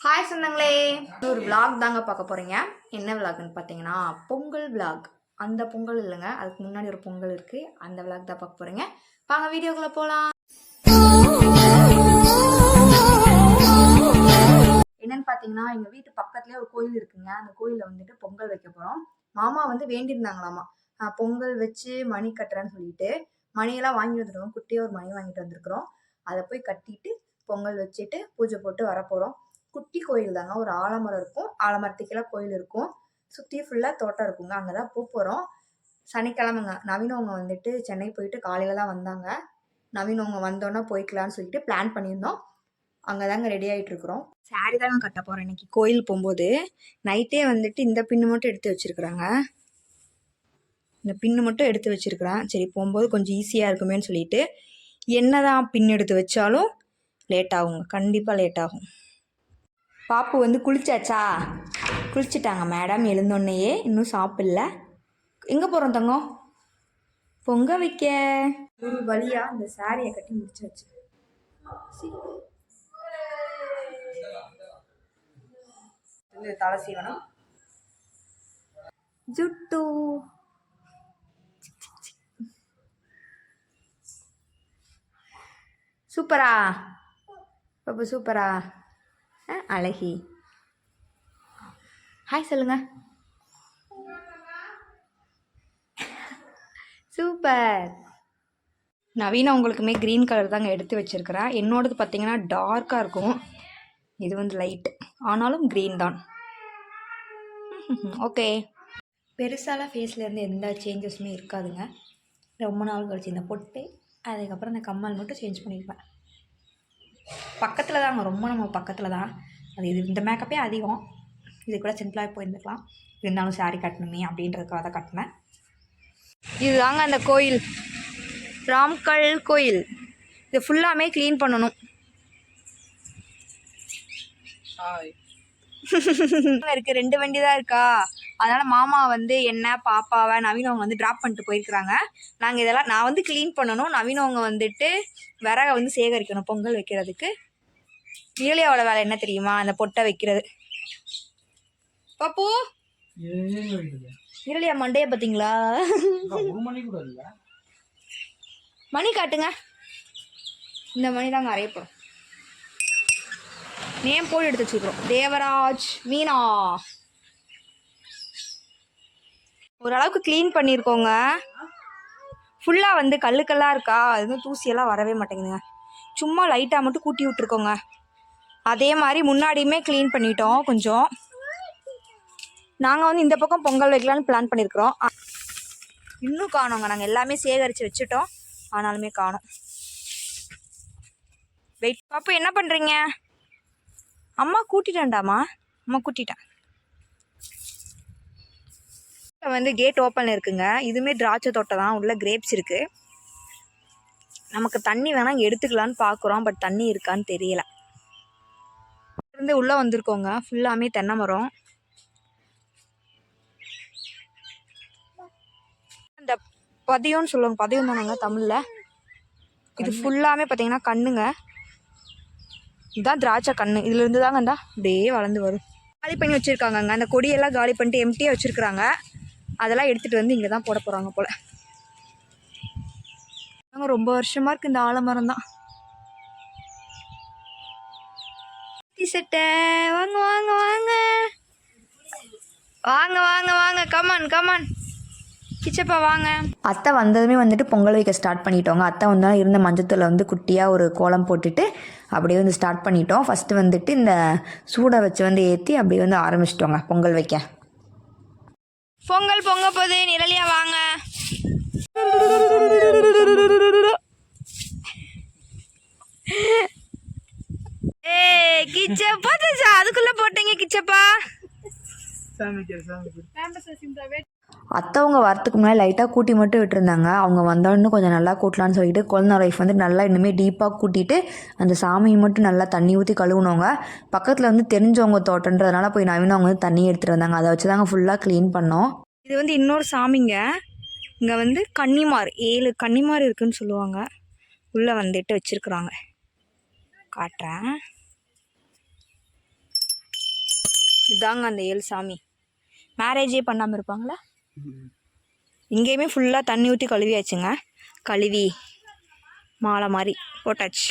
Hi சொந்தங்களே. ஒரு vlog தாங்க பார்க்க போகிறீங்க என்ன விளாக்னு பார்த்தீங்கன்னா பொங்கல் விளாக் அந்த பொங்கல் இல்லைங்க அதுக்கு முன்னாடி ஒரு பொங்கல் இருக்குது அந்த விளாக் தான் பார்க்க போகிறீங்க வாங்க வீடியோக்குள்ளே போகலாம் என்னன்னு பார்த்தீங்கன்னா எங்கள் வீட்டு பக்கத்துலேயே ஒரு கோயில் இருக்குங்க. அந்த கோயிலில் வந்துட்டு பொங்கல் வைக்க போகிறோம் மாமா வந்து வேண்டியிருந்தாங்களாமா. பொங்கல் வச்சு மணி கட்டுறேன்னு சொல்லிட்டு மணியெல்லாம் வாங்கி வந்துருக்கோம். குட்டியாக ஒரு மணி வாங்கிட்டு வந்திருக்கிறோம். அதை போய் கட்டிட்டு பொங்கல் வச்சுட்டு பூஜை போட்டு வரப்போகிறோம் குட்டி கோயில் தாங்க. ஒரு ஆலமரம் இருக்கும். ஆலமரத்துக்கெல்லாம் கோயில் இருக்கும். சுற்றி ஃபுல்லாக தோட்டம் இருக்குங்க. அங்கே தான் போக போகிறோம் சனிக்கிழமைங்க நவீனவங்க வந்துட்டு சென்னை போயிட்டு காலையில் தான் வந்தாங்க. நவீனவங்க வந்தோன்னே போய்க்கலான்னு சொல்லிட்டு பிளான் பண்ணியிருந்தோம். அங்கே தாங்க ரெடி ஆகிட்டு இருக்கிறோம். சாரி தாங்க கட்ட போகிறோம் இன்னைக்கு. கோயில் போகும்போது நைட்டே வந்துட்டு இந்த பின்னு மட்டும் எடுத்து வச்சுருக்குறாங்க. இந்த பின்னு மட்டும் எடுத்து வச்சுருக்குறேன். சரி போகும்போது கொஞ்சம் ஈஸியாக இருக்குமேன்னு சொல்லிட்டு என்ன தான் பின் எடுத்து வச்சாலும் லேட் ஆகுங்க. கண்டிப்பாக லேட் ஆகும். பாப்பு வந்து குளிச்சாச்சா? குளிச்சிட்டாங்க மேடம். எழுந்தோன்னையே இன்னும் சாப்பிடல. எங்கே போகிறோம் தங்கம்? பொங்க வைக்க. ஒரு வழியா இந்த சாரியை கட்டி முடிச்சாச்சு. இது தலை சீவனம். ஜுட்டு. சூப்பரா? பாப்பு சூப்பரா? அழகி. ஹாய் சொல்லுங்கள் சூப்பர் நவீனா உங்களுக்குமே க்ரீன் கலர் தாங்க எடுத்து வச்சிருக்கிறேன் என்னோடது பார்த்தீங்கன்னா டார்க்காக இருக்கும். இது வந்து லைட் ஆனாலும் க்ரீன் தான். ஓகே பெருசாலாம் ஃபேஸ்லேருந்து எந்த சேஞ்சஸுமே இருக்காதுங்க. ரொம்ப நாள் கழிச்சு இந்த பொட்டு அதுக்கப்புறம் இந்த கம்மல் மட்டும் சேஞ்ச் பண்ணியிருப்பேன் பக்கத்தில் தாங்க ரொம்ப நம்ம பக்கத்தில் தான் அது இது இந்த மேக்கப்பே அதிகம். இது கூட சிம்பிளாக போயிருந்துக்கலாம். இருந்தாலும் saree கட்டணுமே அப்படின்றதுக்காக தான் கட்டினேன். இதுதாங்க அந்த கோயில். ராம்கல் கோயில். இது ஃபுல்லாமே க்ளீன் பண்ணணும். இருக்கு ரெண்டு வண்டி தான் இருக்கா? அதனால மாமா வந்து என்ன பாப்பாவை நவீன் அவங்க வந்து ட்ராப் பண்ணிட்டு போயிருக்கிறாங்க. நாங்கள் இதெல்லாம் நான் வந்து க்ளீன் பண்ணணும். நவீன் அவங்க வந்துட்டு விறகை வந்து சேகரிக்கணும் பொங்கல் வைக்கிறதுக்கு. ஈலியாவோட வேலை என்ன தெரியுமா? அந்த பொட்டை வைக்கிறது. பப்பு? ஈரலியா மண்டைய பார்த்தீங்களா? மணி காட்டுங்க. இந்த மணி தாங்க அரையப்போம் நேம் போட்டு எடுத்து வச்சுக்கிறோம் தேவராஜ் மீனா. ஓரளவுக்கு க்ளீன் பண்ணியிருக்கோங்க ஃபுல்லாக வந்து கல்லுக்கெல்லாம் இருக்கா? அது வந்து தூசியெல்லாம் வரவே மாட்டேங்குதுங்க. சும்மா லைட்டாக மட்டும் கூட்டி விட்ருக்கோங்க அதே மாதிரி முன்னாடியுமே க்ளீன் பண்ணிட்டோம் கொஞ்சம். நாங்கள் வந்து இந்த பக்கம் பொங்கல் வைக்கலான்னு பிளான் பண்ணியிருக்கிறோம் இன்னும் காணோங்க. நாங்கள் எல்லாமே சேகரித்து வச்சுட்டோம். ஆனாலுமே காணோம். வெயிட் பாப்பா என்ன பண்ணுறீங்க அம்மா கூட்டிட்டேன்டாமா அம்மா கூட்டிட்டேன் இப்ப வந்து கேட் ஓப்பனில் இருக்குங்க. இதுவுமே திராட்சை தோட்டம் தான் உள்ள கிரேப்ஸ் இருக்குது நமக்கு தண்ணி வேணால் எடுத்துக்கலான்னு பார்க்குறோம் பட் தண்ணி இருக்கான்னு தெரியல. இருந்து உள்ளே வந்திருக்கோங்க. ஃபுல்லாமே தென்னை மரம். அந்த பதியம்னு சொல்லுவாங்க. பதியம் தானேங்க தமிழில். இது ஃபுல்லாமே பார்த்தீங்கன்னா கண்ணுங்க. இதுதான் திராட்சை கண்ணு. இதுல இருந்து தாங்க இந்தா அப்படியே வளர்ந்து வரும். காலி பண்ணி வச்சுருக்காங்கங்க. அந்த கொடியெல்லாம் காலி பண்ணிட்டு எம்டியாக வச்சுருக்குறாங்க. அதெல்லாம் எடுத்துகிட்டு வந்து இங்கே தான் போட போகிறாங்க போல். நாங்க ரொம்ப வருஷமாக இருக்குது இந்த ஆலமரம் தான். சட்டை வாங்க வாங்க வாங்க. வாங்க வாங்க வாங்க. கமான் கமான் கிச்சப்பா வாங்க. அத்தை வந்ததுமே வந்துட்டு பொங்கல் வைக்க ஸ்டார்ட் பண்ணிட்டோங்க. அத்தை வந்தாலும் இருந்த மஞ்சத்தில் வந்து குட்டியாக ஒரு கோலம் போட்டுட்டு அப்படியே வந்து ஸ்டார்ட் பண்ணிட்டோம். ஃபஸ்ட்டு வந்துட்டு இந்த சூடை வச்சு வந்து ஏற்றி அப்படியே வந்து ஆரம்பிச்சிட்டோங்க பொங்கல் வைக்க. பொங்கல் பொங்க போது நிரலியா வாங்க. ஏ கிச்சப்பா அதுக்குள்ள போட்டீங்க கிச்சப்பா. சாமிக்கு சாமிக்கு. அத்தவங்க வரத்துக்கு முன்னாடி லைட்டாக கூட்டி மட்டும் விட்டுருந்தாங்க. அவங்க வந்தோடனே கொஞ்சம் நல்லா கூட்டலான்னு சொல்லிட்டு குழந்தை ஒய்ஃப் வந்து நல்லா இன்னுமே டீப்பாக கூட்டிட்டு அந்த சாமியை மட்டும் நல்லா தண்ணி ஊற்றி கழுவுனவங்க. பக்கத்தில் வந்து தெரிஞ்சவங்க தோட்டன்றதுனால போய் நவீன அவங்க வந்து தண்ணி எடுத்துகிட்டு வந்தாங்க. அதை வச்சு தாங்க ஃபுல்லாக க்ளீன் பண்ணோம். இது வந்து இன்னொரு சாமிங்க. இங்கே வந்து கன்னிமார் ஏழு கன்னிமார் இருக்குன்னு சொல்லுவாங்க. உள்ளே வந்துட்டு வச்சுருக்குறாங்க. காட்டுறேன். இதாங்க அந்த ஏழு சாமி. மேரேஜே பண்ணாமல் இருப்பாங்களா? இங்கேயுமே ஃபுல்லாக தண்ணி ஊற்றி கழுவியாச்சுங்க. கழுவி மாலை மாதிரி போட்டாச்சு.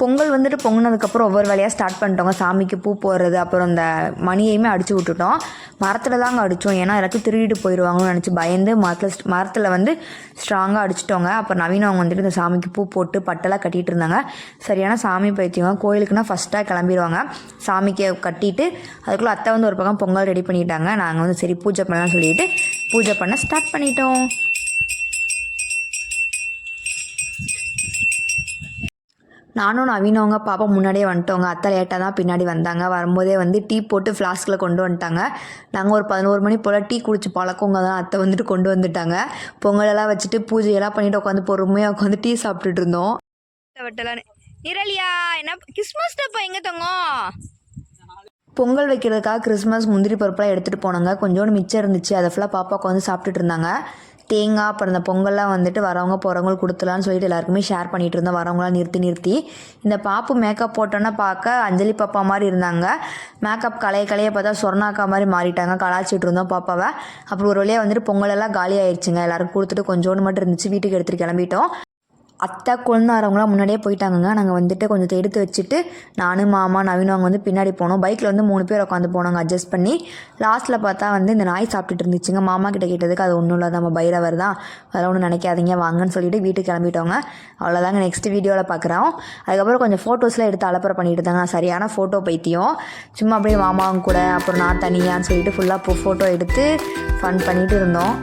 பொங்கல் வந்துட்டு பொங்கினதுக்கப்புறம் ஒவ்வொரு வேலையாக ஸ்டார்ட் பண்ணிட்டோங்க. சாமிக்கு பூ போடுறது அப்புறம் இந்த மணியையுமே அடித்து விட்டுட்டோம். மரத்தில் தாங்க அடித்தோம் ஏன்னா எல்லாத்தையும் திருடிட்டு போயிடுவாங்கன்னு நினச்சி பயந்து மரத்தில் மரத்தில் வந்து ஸ்ட்ராங்காக அடிச்சிட்டோங்க. அப்புறம் நவீன அவங்க வந்துட்டு இந்த சாமிக்கு பூ போட்டு பட்டெல்லாம் கட்டிகிட்டு இருந்தாங்க. சரியான சாமி பைத்தியம் கோயிலுக்குன்னா ஃபஸ்ட்டாக கிளம்பிடுவாங்க சாமிக்கு கட்டிட்டு அதுக்குள்ளே அத்தை வந்து ஒரு பக்கம் பொங்கல் ரெடி பண்ணிட்டாங்க. நாங்கள் வந்து சரி பூஜை பண்ணலாம் சொல்லிட்டு பூஜை பண்ண ஸ்டார்ட் பண்ணிட்டோம். நானும் நவீனவங்க பாப்பா முன்னாடியே வந்துட்டோங்க. அத்தை லேட்டாக தான் பின்னாடி வந்தாங்க. வரும்போதே வந்து டீ போட்டு ஃப்ளாஸ்கில் கொண்டு வந்துட்டாங்க. நாங்கள் ஒரு பதினோரு மணி போல் டீ குடிச்சு பழக்கவங்க தான் அத்தை வந்துட்டு கொண்டு வந்துட்டாங்க. பொங்கலெல்லாம் வச்சுட்டு பூஜையெல்லாம் பண்ணிட்டு உட்காந்து பொறுமையாக உட்காந்து டீ சாப்பிட்டுட்டு இருந்தோம். நிரலியா என்ன கிறிஸ்மஸ் டப்பா எங்கே தங்கம் பொங்கல் வைக்கிறதுக்காக கிறிஸ்மஸ் முந்திரி பருப்புலாம் எடுத்துகிட்டு போனாங்க. கொஞ்சோண்டு மிச்சம் இருந்துச்சு. அதை ஃபுல்லாக பாப்பாவுக்கு வந்து சாப்பிட்டுட்டு இருந்தாங்க. தேங்காய் அப்புறம் இந்த பொங்கல்லாம் வந்துட்டு வரவங்க போகிறவங்க கொடுத்துலான்னு சொல்லிட்டு எல்லாருக்குமே ஷேர் பண்ணிகிட்டு இருந்தோம். வரவங்களாம் நிறுத்தி நிறுத்தி. இந்த பாப்பு மேக்கப் போட்டோன்னா பார்க்க அஞ்சலி பாப்பா மாதிரி இருந்தாங்க. மேக்கப் கலைய கலைய பார்த்தா சொர்ணாக்கா மாதிரி மாறிட்டாங்க. கலாச்சிட்டு இருந்தோம் பாப்பாவை. அப்புறம் ஒரு வழியாக வந்துட்டு பொங்கலெல்லாம் காலி ஆயிடுச்சுங்க எல்லாருக்கும் கொடுத்துட்டு கொஞ்சோண்டு மட்டும் இருந்துச்சு. வீட்டுக்கு எடுத்துகிட்டு கிளம்பிட்டோம். அத்தை கொழுந்தாரவங்களாம் முன்னாடியே போயிட்டாங்கங்க. நாங்கள் வந்துட்டு கொஞ்சம் எடுத்து வச்சுட்டு நானும் மாமா நவீன் அவங்க வந்து பின்னாடி போனோம். பைக்கில் வந்து மூணு பேர் உட்காந்து போனாங்க அட்ஜஸ்ட் பண்ணி. லாஸ்ட்டில் பார்த்தா வந்து இந்த நாய் சாப்பிட்டுட்டு இருந்துச்சுங்க. மாமா கிட்ட கேட்டதுக்கு அது ஒன்றும் இல்லை நம்ம பைரவர் தான். அதெல்லாம் ஒன்றும் நினைக்காதீங்க வாங்கன்னு சொல்லிட்டு வீட்டுக்கு கிளம்பிட்டோங்க. அவ்வளோதாங்க நெக்ஸ்ட் வீடியோவில் பார்க்குறோம் அதுக்கப்புறம் கொஞ்சம் ஃபோட்டோஸ்லாம் எடுத்து அலப்பறை பண்ணிட்டு இருந்தாங்க சரியான ஃபோட்டோ பைத்தியம். சும்மா அப்படியே மாமாவும் கூட அப்புறம் நான் தனியான்னு சொல்லிட்டு ஃபுல்லாக ஃபோட்டோ எடுத்து ஃபன் பண்ணிட்டு இருந்தோம்.